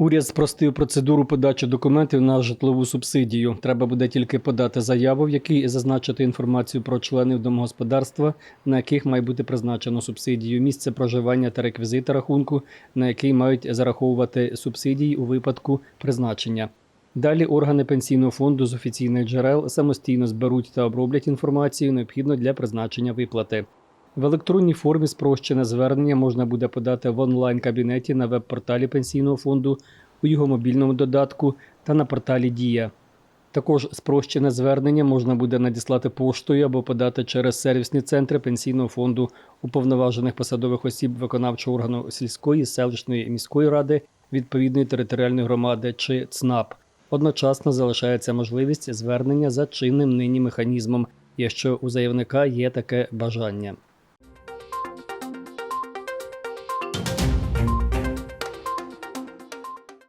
Уряд спростив процедуру подачі документів на житлову субсидію. Треба буде тільки подати заяву, в якій зазначити інформацію про членів домогосподарства, на яких має бути призначено субсидію, місце проживання та реквізити рахунку, на який мають зараховувати субсидії у випадку призначення. Далі органи пенсійного фонду з офіційних джерел самостійно зберуть та оброблять інформацію, необхідну для призначення виплати. В електронній формі спрощене звернення можна буде подати в онлайн-кабінеті на веб-порталі пенсійного фонду, у його мобільному додатку та на порталі Дія. Також спрощене звернення можна буде надіслати поштою або подати через сервісні центри пенсійного фонду уповноважених посадових осіб виконавчого органу сільської, селищної міської ради відповідної територіальної громади чи ЦНАП. Одночасно залишається можливість звернення за чинним нині механізмом, якщо у заявника є таке бажання.